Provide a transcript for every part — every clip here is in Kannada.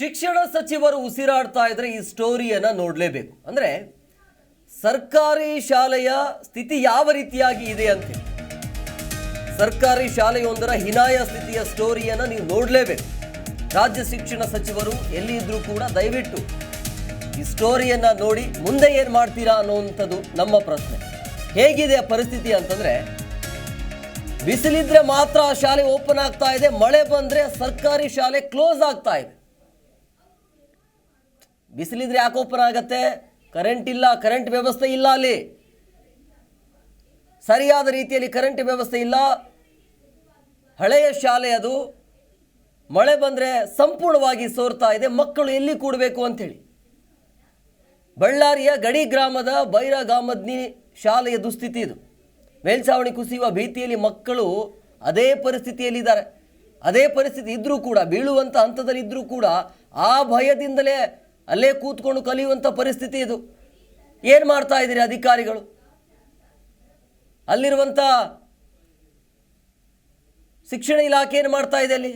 ಶಿಕ್ಷಣ ಸಚಿವರು ಉಸಿರಾಡ್ತಾ ಇದ್ರೆ ಈ ಸ್ಟೋರಿಯನ್ನ ನೋಡಲೇಬೇಕು. ಅಂದ್ರೆ ಸರ್ಕಾರಿ ಶಾಲೆಯ ಸ್ಥಿತಿ ಯಾವ ರೀತಿಯಾಗಿ ಇದೆ ಅಂತ. ಸರ್ಕಾರಿ ಶಾಲೆಯೊಂದರ ಹಿನಾಯ ಸ್ಥಿತಿಯ ಸ್ಟೋರಿಯನ್ನ ನೀವು ನೋಡಲೇಬೇಕು. ರಾಜ್ಯ ಶಿಕ್ಷಣ ಸಚಿವರು ಎಲ್ಲಿ ಇದ್ರೂ ಕೂಡ ದಯವಿಟ್ಟು ಈ ಸ್ಟೋರಿಯನ್ನ ನೋಡಿ ಮುಂದೆ ಏನು ಮಾಡ್ತೀರಾ ಅನ್ನುವಂಥದ್ದು ನಮ್ಮ ಪ್ರಶ್ನೆ. ಹೇಗಿದೆ ಪರಿಸ್ಥಿತಿ ಅಂತಂದ್ರೆ, ಬಿಸಿಲಿದ್ರೆ ಮಾತ್ರ ಆ ಶಾಲೆ ಓಪನ್ ಆಗ್ತಾ ಇದೆ, ಮಳೆ ಬಂದ್ರೆ ಸರ್ಕಾರಿ ಶಾಲೆ ಕ್ಲೋಸ್ ಆಗ್ತಾ ಇದೆ. ಬಿಸಿಲಿದ್ರೆ ಯಾಕೆ ಓಪನ್ ಆಗತ್ತೆ? ಕರೆಂಟ್ ಇಲ್ಲ ಕರೆಂಟ್ ವ್ಯವಸ್ಥೆ ಇಲ್ಲ ಅಲ್ಲಿ. ಸರಿಯಾದ ರೀತಿಯಲ್ಲಿ ಕರೆಂಟ್ ವ್ಯವಸ್ಥೆ ಇಲ್ಲ. ಹಳೆಯ ಶಾಲೆ ಅದು. ಮಳೆ ಬಂದರೆ ಸಂಪೂರ್ಣವಾಗಿ ಸೋರ್ತಾ ಇದೆ, ಮಕ್ಕಳು ಎಲ್ಲಿ ಕೂಡಬೇಕು ಅಂಥೇಳಿ. ಬಳ್ಳಾರಿಯ ಗಡಿ ಗ್ರಾಮದ ಬೈರಗಾಮದ್ನಿ ಶಾಲೆಯ ದುಸ್ಥಿತಿ ಇದು. ಮೇಲ್ಛಾವಣಿ ಕುಸಿಯುವ ಭೀತಿಯಲ್ಲಿ ಮಕ್ಕಳು ಅದೇ ಪರಿಸ್ಥಿತಿಯಲ್ಲಿದ್ದಾರೆ. ಅದೇ ಪರಿಸ್ಥಿತಿ ಇದ್ದರೂ ಕೂಡ ಬೀಳುವಂಥ ಹಂತದಲ್ಲಿ ಇದ್ದರೂ ಕೂಡ ಆ ಭಯದಿಂದಲೇ ಅಲ್ಲೇ ಕೂತ್ಕೊಂಡು ಕಲಿಯುವಂಥ ಪರಿಸ್ಥಿತಿ ಇದು. ಏನು ಮಾಡ್ತಾ ಇದ್ದೀರಿ ಅಧಿಕಾರಿಗಳು? ಅಲ್ಲಿರುವಂಥ ಶಿಕ್ಷಣ ಇಲಾಖೆ ಏನು ಮಾಡ್ತಾ ಇದೆ ಅಲ್ಲಿ?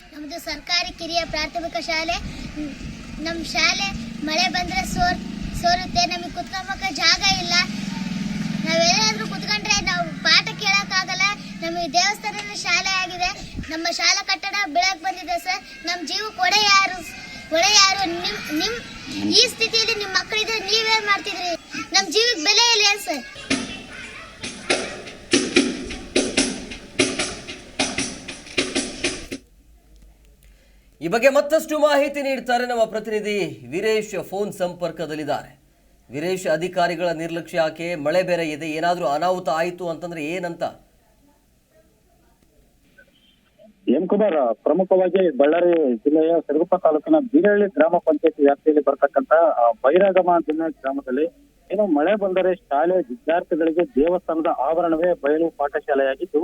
ನಮ್ಮದು ಸರ್ಕಾರಿ ಕಿರಿಯ ಪ್ರಾಥಮಿಕ ಶಾಲೆ. ನಮ್ಮ ಶಾಲೆ ಮಳೆ ಬಂದರೆ ಸೋರ್, ಸೋರುತ್ತೆ. ನಮಗೆ ಕುತ್ಕೊಂಬಕ್ಕ ಜಾಗ ಇಲ್ಲ. ನಾವೆಲ್ಲಾದ್ರೂ ಕುತ್ಕೊಂಡ್ರೆ ನಾವು ಪಾಠ ಕೇಳೋಕ್ಕಾಗಲ್ಲ ನಮಗೆ ದೇವಸ್ಥಾನದ ಶಾಲೆ ಆಗಿದೆ. ನಮ್ಮ ಶಾಲಾ ಕಟ್ಟಡ ಬೆಳಕ್ ಬಂದಿದೆ ಸರ್. ನಮ್ಮ ಜೀವಕ್ಕೆ ಒಡೆ ಯಾರು? ಒಡೆ ಯಾರು? ನಿಮ್ ನಿಮ್, ಈ ಸ್ಥಿತಿಯಲ್ಲಿ ನಿಮ್ಮ ಮಕ್ಕಳಿದ್ರೆ ನೀವೇನ್ ಮಾಡ್ತಿದ್ರಿ. ನಮ್ಮ ಜೀವಕ್ಕೆ ಬೆಲೆ ಇಲ್ಲ ಸರ್? ಈ ಬಗ್ಗೆ ಮತ್ತಷ್ಟು ಮಾಹಿತಿ ನೀಡ್ತಾರೆ ನಮ್ಮ ಪ್ರತಿನಿಧಿ ವೀರೇಶ್ ಫೋನ್ ಸಂಪರ್ಕದಲ್ಲಿದ್ದಾರೆ. ವೀರೇಶ್ ಅಧಿಕಾರಿಗಳ ನಿರ್ಲಕ್ಷ್ಯ ಯಾಕೆ? ಮಳೆ ಬೇರೆ ಇದೆ. ಏನಾದರೂ ಅನಾಹುತ ಆಯಿತು ಅಂತಂದ್ರೆ ಏನಂತ? ಎಂ ಕುಮಾರ್, ಪ್ರಮುಖವಾಗಿ ಬಳ್ಳಾರಿ ಜಿಲ್ಲೆಯ ಸಿರುಗುಪ್ಪ ತಾಲೂಕಿನ ಬೀರಹಳ್ಳಿ ಗ್ರಾಮ ಪಂಚಾಯತ್ ವ್ಯಾಪ್ತಿಯಲ್ಲಿ ಬರ್ತಕ್ಕಂತ ಬೈರಾಗಮ ದಿನ ಗ್ರಾಮದಲ್ಲಿ ಏನು ಮಳೆ ಬಂದರೆ ಶಾಲೆ ವಿದ್ಯಾರ್ಥಿಗಳಿಗೆ ದೇವಸ್ಥಾನದ ಆವರಣವೇ ಬಯಲು ಪಾಠಶಾಲೆಯಾಗಿದ್ದು,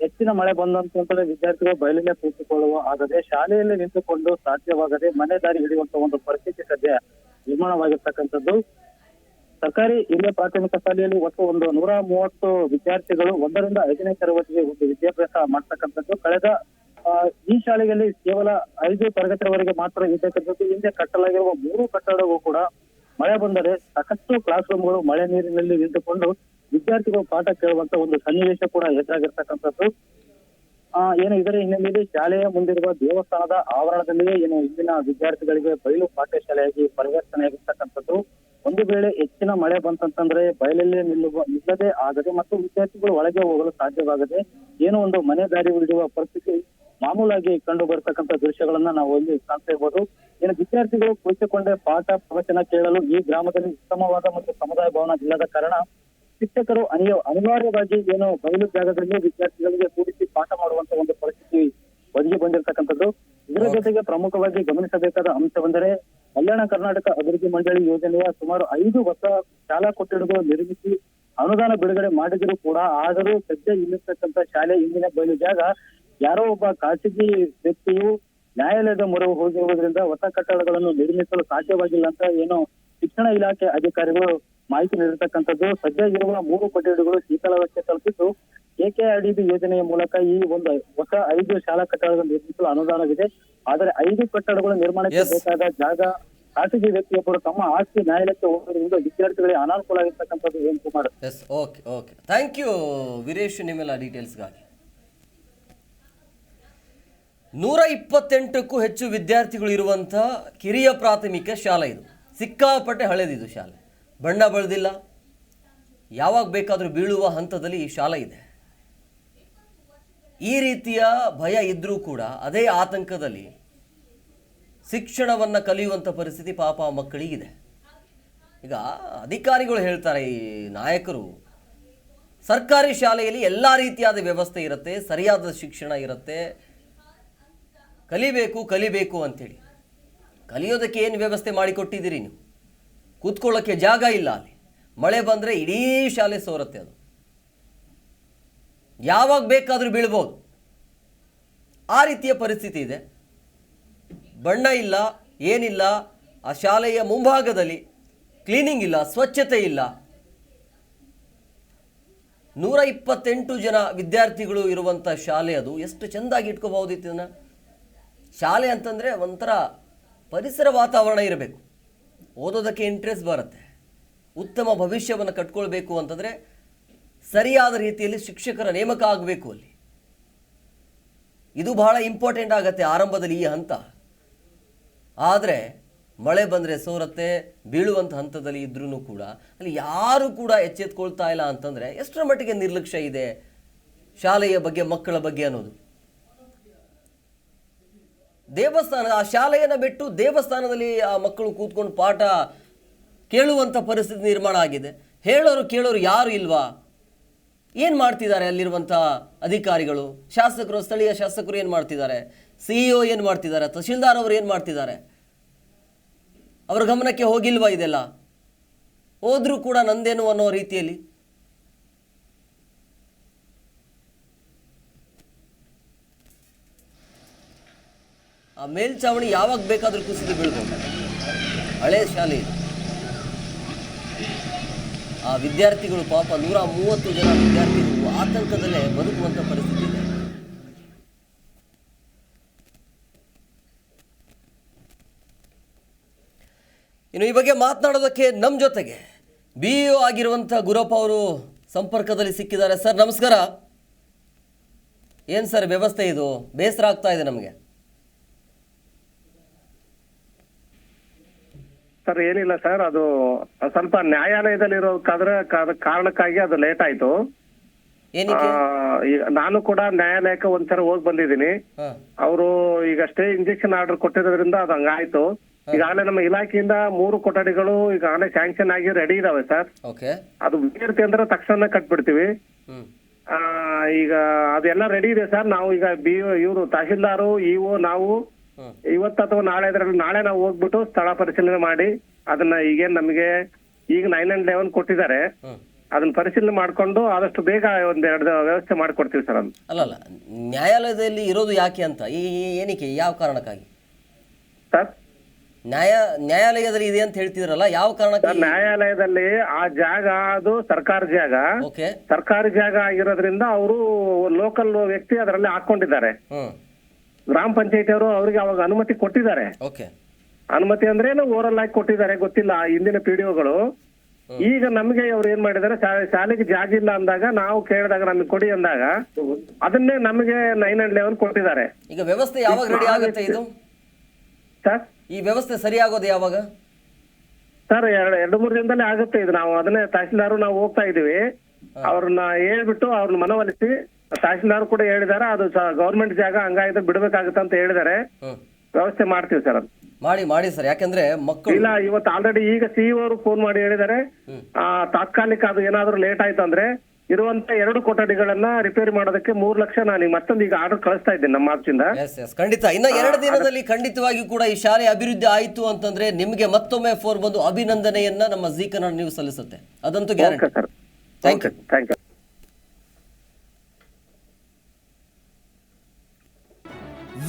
ಹೆಚ್ಚಿನ ಮಳೆ ಬಂದಂತಂದ್ರೆ ವಿದ್ಯಾರ್ಥಿಗಳು ಬಯಲಿಗೆ ಕೂತುಕೊಳ್ಳುವ ಆಗದೆ ಶಾಲೆಯಲ್ಲಿ ನಿಂತುಕೊಂಡು ಸಾಧ್ಯವಾಗದೆ ಮನೆ ದಾರಿ ಹಿಡಿಯುವಂತಹ ಒಂದು ಪರಿಸ್ಥಿತಿ ಸದ್ಯ ನಿರ್ಮಾಣವಾಗಿರ್ತಕ್ಕಂಥದ್ದು. ಸರ್ಕಾರಿ ಹಿರಿಯ ಪ್ರಾಥಮಿಕ ಶಾಲೆಯಲ್ಲಿ ಒಟ್ಟು ಒಂದು ನೂರ ಮೂವತ್ತು ವಿದ್ಯಾರ್ಥಿಗಳು ಒಂದರಿಂದ ಐದನೇ ತರಗತಿಗೆ ಒಂದು ವಿದ್ಯಾಭ್ಯಾಸ ಮಾಡ್ತಕ್ಕಂಥದ್ದು. ಕಳೆದ ಈ ಶಾಲೆಯಲ್ಲಿ ಕೇವಲ ಐದು ತರಗತಿಯವರೆಗೆ ಮಾತ್ರ ಇರ್ತಕ್ಕಂಥದ್ದು. ಹಿಂದೆ ಕಟ್ಟಲಾಗಿರುವ ಮೂರು ಕಟ್ಟಡವೂ ಕೂಡ ಮಳೆ ಬಂದರೆ ಸಾಕಷ್ಟು ಕ್ಲಾಸ್ ರೂಮ್ಗಳು ಮಳೆ ನೀರಿನಲ್ಲಿ ನಿಂತುಕೊಂಡು ವಿದ್ಯಾರ್ಥಿಗಳು ಪಾಠ ಕೇಳುವಂತ ಒಂದು ಸನ್ನಿವೇಶ ಕೂಡ ಎದುರಾಗಿರ್ತಕ್ಕಂಥದ್ದು. ಆ, ಏನು ಇದರ ಹಿನ್ನೆಲೆಯಲ್ಲಿ ಶಾಲೆಯ ಮುಂದಿರುವ ದೇವಸ್ಥಾನದ ಆವರಣದಲ್ಲಿಯೇ ಏನು ಇಂದಿನ ವಿದ್ಯಾರ್ಥಿಗಳಿಗೆ ಬಯಲು ಪಾಠಶಾಲೆಯಾಗಿ ಪರಿವರ್ತನೆಯಾಗಿರ್ತಕ್ಕಂಥದ್ದು. ಒಂದು ವೇಳೆ ಹೆಚ್ಚಿನ ಮಳೆ ಬಂತಂತಂದ್ರೆ ಬಯಲಲ್ಲೇ ನಿಲ್ಲುವ ನಿಲ್ಲದೆ ಆಗದೆ ಮತ್ತು ವಿದ್ಯಾರ್ಥಿಗಳು ಒಳಗೆ ಹೋಗಲು ಸಾಧ್ಯವಾಗದೆ ಏನೋ ಒಂದು ಮನೆ ದಾರಿ ಉಳಿಯುವ ಪರಿಸ್ಥಿತಿ ಮಾಮೂಲಾಗಿ ಕಂಡು ಬರ್ತಕ್ಕಂಥ ದೃಶ್ಯಗಳನ್ನ ನಾವು ಇಲ್ಲಿ ಕಾಣ್ತಾ ಇರ್ಬೋದು. ಏನು ವಿದ್ಯಾರ್ಥಿಗಳು ಕುಳಿತುಕೊಂಡೇ ಪಾಠ ಪ್ರವಚನ ಕೇಳಲು ಈ ಗ್ರಾಮದಲ್ಲಿ ಉತ್ತಮವಾದ ಮತ್ತು ಸಮುದಾಯ ಭವನ ಇಲ್ಲದ ಕಾರಣ ಶಿಕ್ಷಕರು ಅನಿಯ ಅನಿವಾರ್ಯವಾಗಿ ಏನು ಬಯಲು ಜಾಗದಲ್ಲಿ ವಿದ್ಯಾರ್ಥಿಗಳಿಗೆ ಕೂಡಿಸಿ ಪಾಠ ಮಾಡುವಂತ ಒಂದು ಪರಿಸ್ಥಿತಿ ಒದಗಿ ಬಂದಿರತಕ್ಕಂಥದ್ದು. ಇದರ ಜೊತೆಗೆ ಪ್ರಮುಖವಾಗಿ ಗಮನಿಸಬೇಕಾದ ಅಂಶವೆಂದರೆ ಕಲ್ಯಾಣ ಕರ್ನಾಟಕ ಅಭಿವೃದ್ಧಿ ಮಂಡಳಿ ಯೋಜನೆಯ ಸುಮಾರು ಐದು ಹೊಸ ಶಾಲಾ ಕೊಠಡಿಗಳು ನಿರ್ಮಿಸಿ ಅನುದಾನ ಬಿಡುಗಡೆ ಮಾಡಿದರೂ ಕೂಡ ಆದರೂ ಸದ್ಯ ಇಲ್ಲಿರ್ತಕ್ಕಂಥ ಶಾಲೆ ಇಂದಿನ ಬಯಲು ಜಾಗ ಯಾರೋ ಒಬ್ಬ ಖಾಸಗಿ ವ್ಯಕ್ತಿಯು ನ್ಯಾಯಾಲಯದ ಮೊರೆ ಹೋಗಿರುವುದರಿಂದ ಹೊಸ ಕಟ್ಟಡಗಳನ್ನು ನಿರ್ಮಿಸಲು ಸಾಧ್ಯವಾಗಿಲ್ಲ ಅಂತ ಏನು ಶಿಕ್ಷಣ ಇಲಾಖೆ ಅಧಿಕಾರಿಗಳು ಮಾಹಿತಿ ನೀಡಿರ್ತಕ್ಕಂಥದ್ದು. ಸದ್ಯ ಇರುವ ಮೂರು ಕೊಠಡಿಗಳು ಶೀತಲಾವಸ್ಥೆ ತಲುಪಿದ್ದು ಎಕೆಆರ್ಡಿಬಿ ಯೋಜನೆಯ ಮೂಲಕ ಈ ಒಂದು ಹೊಸ ಐದು ಶಾಲಾ ಕಟ್ಟಡಗಳನ್ನು ನಿರ್ಮಿಸಲು ಅನುದಾನವಿದೆ. ಆದರೆ ಐದು ಕಟ್ಟಡಗಳ ನಿರ್ಮಾಣಕ್ಕೆ ಬೇಕಾದ ಜಾಗ ಖಾಸಗಿ ವ್ಯಕ್ತಿಯೊಬ್ಬರು ತಮ್ಮ ಆಸ್ತಿ ನ್ಯಾಯಾಲಯಕ್ಕೆ ಹೋಗೋದ್ರಿಂದ ವಿದ್ಯಾರ್ಥಿಗಳಿಗೆ ಅನಾನುಕೂಲ ಆಗಿರ್ತಕ್ಕಂಥದ್ದು ಏನ್ Kumar. Yes okay okay thank you Veeresh ನಿಮ್ಮೆಲ್ಲ ಡೀಟೇಲ್ಸ್ಗಾಗಿ ನೂರ ಇಪ್ಪತ್ತೆಂಟಕ್ಕೂ ಹೆಚ್ಚು ವಿದ್ಯಾರ್ಥಿಗಳು ಇರುವಂತಹ ಕಿರಿಯ ಪ್ರಾಥಮಿಕ ಶಾಲೆ ಇದು. ಸಿಕ್ಕಾಪಟ್ಟೆ ಹಳೆದಿದು ಶಾಲೆ. ಬಣ್ಣ ಬಳದಿಲ್ಲ. ಯಾವಾಗ ಬೇಕಾದರೂ ಬೀಳುವ ಹಂತದಲ್ಲಿ ಈ ಶಾಲೆ ಇದೆ. ಈ ರೀತಿಯ ಭಯ ಇದ್ದರೂ ಕೂಡ ಅದೇ ಆತಂಕದಲ್ಲಿ ಶಿಕ್ಷಣವನ್ನು ಕಲಿಯುವಂಥ ಪರಿಸ್ಥಿತಿ ಪಾಪ ಮಕ್ಕಳಿಗಿದೆ. ಈಗ ಅಧಿಕಾರಿಗಳು ಹೇಳ್ತಾರೆ, ಈ ನಾಯಕರು, ಸರ್ಕಾರಿ ಶಾಲೆಯಲ್ಲಿ ಎಲ್ಲ ರೀತಿಯಾದ ವ್ಯವಸ್ಥೆ ಇರುತ್ತೆ, ಸರಿಯಾದ ಶಿಕ್ಷಣ ಇರುತ್ತೆ, ಕಲಿಬೇಕು ಕಲಿಬೇಕು ಅಂಥೇಳಿ ಕಲಿಯೋದಕ್ಕೆ ಏನು ವ್ಯವಸ್ಥೆ ಮಾಡಿಕೊಟ್ಟಿದ್ದೀರಿ ನೀವು? ಕೂತ್ಕೊಳ್ಳೋಕ್ಕೆ ಜಾಗ ಇಲ್ಲ ಅಲ್ಲಿ. ಮಳೆ ಬಂದರೆ ಇಡೀ ಶಾಲೆ ಸೋರುತ್ತೆ ಅದು. ಯಾವಾಗ ಬೇಕಾದರೂ ಬೀಳ್ಬೋದು. ಆ ರೀತಿಯ ಪರಿಸ್ಥಿತಿ ಇದೆ. ಬಣ್ಣ ಇಲ್ಲ, ಏನಿಲ್ಲ, ಆ ಶಾಲೆಯ ಮುಂಭಾಗದಲ್ಲಿ ಕ್ಲೀನಿಂಗ್ ಇಲ್ಲ, ಸ್ವಚ್ಛತೆ ಇಲ್ಲ. ನೂರ ಇಪ್ಪತ್ತೆಂಟು ಜನ ವಿದ್ಯಾರ್ಥಿಗಳು ಇರುವಂಥ ಶಾಲೆ ಅದು. ಎಷ್ಟು ಚೆಂದಾಗಿ ಇಟ್ಕೋಬಹುದಿತ್ತು ಇದನ್ನ. ಶಾಲೆ ಅಂತಂದರೆ ಒಂಥರ ಪರಿಸರ ವಾತಾವರಣ ಇರಬೇಕು. ಓದೋದಕ್ಕೆ ಇಂಟ್ರೆಸ್ಟ್ ಬರುತ್ತೆ. ಉತ್ತಮ ಭವಿಷ್ಯವನ್ನು ಕಟ್ಕೊಳ್ಬೇಕು ಅಂತಂದರೆ ಸರಿಯಾದ ರೀತಿಯಲ್ಲಿ ಶಿಕ್ಷಕರ ನೇಮಕ ಆಗಬೇಕು ಅಲ್ಲಿ. ಇದು ಬಹಳ ಇಂಪಾರ್ಟೆಂಟ್ ಆಗತ್ತೆ ಆರಂಭದಲ್ಲಿ ಈ ಹಂತ. ಆದರೆ ಮಳೆ ಬಂದರೆ ಸೋರತ್ತೆ ಬೀಳುವಂಥ ಹಂತದಲ್ಲಿ ಇದ್ರೂ ಕೂಡ ಅಲ್ಲಿ ಯಾರು ಕೂಡ ಎಚ್ಚೆತ್ಕೊಳ್ತಾ ಇಲ್ಲ ಅಂತಂದರೆ ಎಷ್ಟರ ಮಟ್ಟಿಗೆ ನಿರ್ಲಕ್ಷ್ಯ ಇದೆ ಶಾಲೆಯ ಬಗ್ಗೆ, ಮಕ್ಕಳ ಬಗ್ಗೆ ಅನ್ನೋದು. ದೇವಸ್ಥಾನ, ಆ ಶಾಲೆಯನ್ನು ಬಿಟ್ಟು ದೇವಸ್ಥಾನದಲ್ಲಿ ಆ ಮಕ್ಕಳು ಕೂತ್ಕೊಂಡು ಪಾಠ ಕೇಳುವಂಥ ಪರಿಸ್ಥಿತಿ ನಿರ್ಮಾಣ ಆಗಿದೆ. ಹೇಳೋರು ಕೇಳೋರು ಯಾರು ಇಲ್ವಾ? ಏನು ಮಾಡ್ತಿದ್ದಾರೆ ಅಲ್ಲಿರುವಂಥ ಅಧಿಕಾರಿಗಳು? ಶಾಸಕರು, ಸ್ಥಳೀಯ ಶಾಸಕರು ಏನು ಮಾಡ್ತಿದ್ದಾರೆ? ಸಿ ಇ ಒ ಏನು ಮಾಡ್ತಿದ್ದಾರೆ? ತಹಶೀಲ್ದಾರ್ ಅವರು ಏನು ಮಾಡ್ತಿದ್ದಾರೆ? ಅವರ ಗಮನಕ್ಕೆ ಹೋಗಿಲ್ವಾ ಇದೆಲ್ಲ? ಹೋದರೂ ಕೂಡ ನಂದೇನು ಅನ್ನೋ ರೀತಿಯಲ್ಲಿ? ಆ ಮೇಲ್ಚಾವಣಿ ಯಾವಾಗ ಬೇಕಾದರೂ ಕುಸಿದು ಬೀಳ್ಬೋದು. ಹಳೆ ಶಾಲೆ. ಆ ವಿದ್ಯಾರ್ಥಿಗಳು ಪಾಪ ನೂರ ಮೂವತ್ತು ಜನ ವಿದ್ಯಾರ್ಥಿಗಳು ಆತಂಕದಲ್ಲೇ ಬದುಕುವಂಥ ಪರಿಸ್ಥಿತಿ ಇದೆ. ಇನ್ನು ಈ ಬಗ್ಗೆ ಮಾತನಾಡೋದಕ್ಕೆ ನಮ್ಮ ಜೊತೆಗೆ ಬಿ ಇ ಆಗಿರುವಂಥ ಗುರಪ್ಪ ಅವರು ಸಂಪರ್ಕದಲ್ಲಿ ಸಿಕ್ಕಿದ್ದಾರೆ. ಸರ್, ನಮಸ್ಕಾರ. ಏನು ಸರ್ ವ್ಯವಸ್ಥೆ ಇದು? ಬೇಸರ ಆಗ್ತಾ ಇದೆ ನಮಗೆ. ಸರ್ ಏನಿಲ್ಲ ಸರ್ ಅದು ಸ್ವಲ್ಪ ನ್ಯಾಯಾಲಯದಲ್ಲಿರೋಕಾದ್ರೆ ಕಾರಣಕ್ಕಾಗಿ ಅದು ಲೇಟ್ ಆಯ್ತು. ಏನಕ್ಕೆ? ನಾನು ಕೂಡ ನ್ಯಾಯಾಲಯಕ್ಕೆ ಒಂದ್ಸರಿ ಹೋಗಿ ಬಂದಿದ್ದೀನಿ. ಹಾಂ. ಅವರು ಈಗ ಸ್ಟೇ ಇಂಜೆಕ್ಷನ್ ಆರ್ಡರ್ ಕೊಟ್ಟಿರೋದ್ರಿಂದ ಅದು ಹಂಗಾಯ್ತು. ಈಗಾಗಲೇ ನಮ್ಮ ಇಲಾಖೆಯಿಂದ ಮೂರು ಕೊಠಡಿಗಳು ಈಗಾಗಲೇ ಸ್ಯಾಂಕ್ಷನ್ ಆಗಿ ರೆಡಿ ಇದಾವೆ ಸರ್. ಓಕೆ. ಅದು ಮೀರ್ತಿ ಅಂದ್ರೆ ತಕ್ಷಣ ಕಟ್ಬಿಡ್ತೀವಿ. ಆ, ಈಗ ಅದೆಲ್ಲ ರೆಡಿ ಇದೆ ಸರ್. ನಾವು ಈಗ ಬಿ ಇವರು ತಹಶೀಲ್ದಾರು ಇಒ ನಾವು. ಇವತ್ತು ಅಥವಾ ನಾಳೆ ಇದ್ರಲ್ಲಿ ನಾಳೆ ನಾವು ಹೋಗ್ಬಿಟ್ಟು ಸ್ಥಳ ಪರಿಶೀಲನೆ ಮಾಡಿ ಅದನ್ನ ಈಗೇನ್ ನಮಗೆ ಈಗ ನೈನ್ ಅಂಡ್ ಲೆವೆನ್ ಕೊಟ್ಟಿದ್ದಾರೆ. ಅದನ್ನ ಪರಿಶೀಲನೆ ಮಾಡ್ಕೊಂಡು ಆದಷ್ಟು ಬೇಗ ಒಂದೆರಡು ವ್ಯವಸ್ಥೆ ಮಾಡ್ಕೊಡ್ತೀವಿ ಸರ್ ಅದು ಅಲ್ಲಲ್ಲ ನ್ಯಾಯಾಲಯದಲ್ಲಿ ಇರೋದು ಯಾಕೆ ಅಂತ? ಈ ಈ- ಏನಕ್ಕೆ? ಯಾವ ಕಾರಣಕ್ಕಾಗಿ? ಸರ್? ನ್ಯಾಯ ನ್ಯಾಯಾಲಯದಲ್ಲಿ ಇದೆ ಅಂತ ಹೇಳ್ತಿದ್ರಲ್ಲ ಯಾವ ಸರ್ ಕಾರಣಕ್ಕೆ ನ್ಯಾಯಾಲಯದಲ್ಲಿ ಆ ಜಾಗ ಅದು ಸರ್ಕಾರ ಜಾಗ. ಓಕೆ. ಸರ್ಕಾರಿ ಜಾಗ ಆಗಿರೋದ್ರಿಂದ ಅವರು ಲೋಕಲ್ ವ್ಯಕ್ತಿ ಅದರಲ್ಲಿ ಹಾಕೊಂಡಿದ್ದಾರೆ. ಹ್ಮ್. ಗ್ರಾಮ ಪಂಚಾಯತಿ ಅವರು ಅವ್ರಿಗೆ ಅವಾಗ ಅನುಮತಿ ಕೊಟ್ಟಿದ್ದಾರೆ. ಓಕೆ. ಅನುಮತಿ ಅಂದ್ರೆ ಓರಲ್ ಆಗಿ ಕೊಟ್ಟಿದ್ದಾರೆ ಗೊತ್ತಿಲ್ಲ ಹಿಂದಿನ ಪಿಡಿಒಗಳು ಈಗ ನಮಗೆ ಅವ್ರು ಏನ್ ಮಾಡಿದಾರೆ ಶಾಲೆಗೆ ಜಾಗ ಇಲ್ಲ ಅಂದಾಗ ನಾವು ಕೇಳಿದಾಗ ನಮ್ಗೆ ಕೊಡಿ ಅಂದಾಗ ಅದನ್ನೇ ನಮಗೆ ನೈನ್ ಅಂಡ್ ಲೆವೆನ್ ಕೊಟ್ಟಿದ್ದಾರೆ. ಈಗ ವ್ಯವಸ್ಥೆ ಯಾವಾಗ ರೆಡಿ ಆಗುತ್ತೆ ಇದು? ಸರ್? ಈ ವ್ಯವಸ್ಥೆ ಸರಿಯಾಗೋದು ಯಾವಾಗ? ಸರ್ ಎರಡು ಎರಡು ಮೂರು ದಿನದಲ್ಲಿ ಆಗುತ್ತೆ ಇದು. ನಾವು ಅದನ್ನೇ ತಹಸೀಲ್ದಾರು ನಾವು ಹೋಗ್ತಾ ಇದೀವಿ ಅವ್ರನ್ನ ಹೇಳ್ಬಿಟ್ಟು ಅವ್ರನ್ನ ಮನವೊಲಿಸಿ ತಹಶೀಲ್ದಾರ್ ಕೂಡ ಹೇಳಿದಾರೆ ಅದು ಗೌರ್ಮೆಂಟ್ ಜಾಗ ಹಂಗಾಗಿದೆ ಬಿಡಬೇಕಾಗುತ್ತೆ ಅಂತ ಹೇಳಿದಾರೆ. ವ್ಯವಸ್ಥೆ ಮಾಡ್ತೀವಿ ಸರ್ ಅದು. ಮಾಡಿ ಮಾಡಿ ಸರ್ ಯಾಕಂದ್ರೆ ಮಕ್ಕಳು ಇಲ್ಲ ಇವತ್ತು ಆಲ್ರೆಡಿ ಈಗ ಸಿಇಒ ಅವರು ಫೋನ್ ಮಾಡಿ ಹೇಳಿದಾರೆ. ಆ, ತಾತ್ಕಾಲಿಕ ಅದು ಏನಾದ್ರು ಲೇಟ್ ಆಯ್ತು ಅಂದ್ರೆ ಇರುವಂತ ಎರಡು ಕೊಠಡಿಗಳನ್ನ ರಿಪೇರಿ ಮಾಡೋದಕ್ಕೆ ಮೂರ್ ಲಕ್ಷ ನಾನು ಈಗ ಮತ್ತೊಂದು ಈಗ ಆರ್ಡರ್ ಕಳಿಸ್ತಾ ಇದ್ದೀನಿ ನಮ್ಮ ಎಸ್ ಖಂಡಿತ. ಇನ್ನ ಎರಡು ದಿನದಲ್ಲಿ ಖಂಡಿತವಾಗಿ ಕೂಡ ಈ ಶಾಲೆ ಅಭಿವೃದ್ಧಿ ಆಯ್ತು ಅಂತಂದ್ರೆ ನಿಮ್ಗೆ ಮತ್ತೊಮ್ಮೆ ಫೋನ್ ಬಂದು ಅಭಿನಂದನೆಯನ್ನ ನಮ್ಮ ಜಿ ಕನ್ನಡ ನ್ಯೂಸ್ ಸಲ್ಲಿಸುತ್ತೆ. ಅದಂತೂ guarantee sir thank you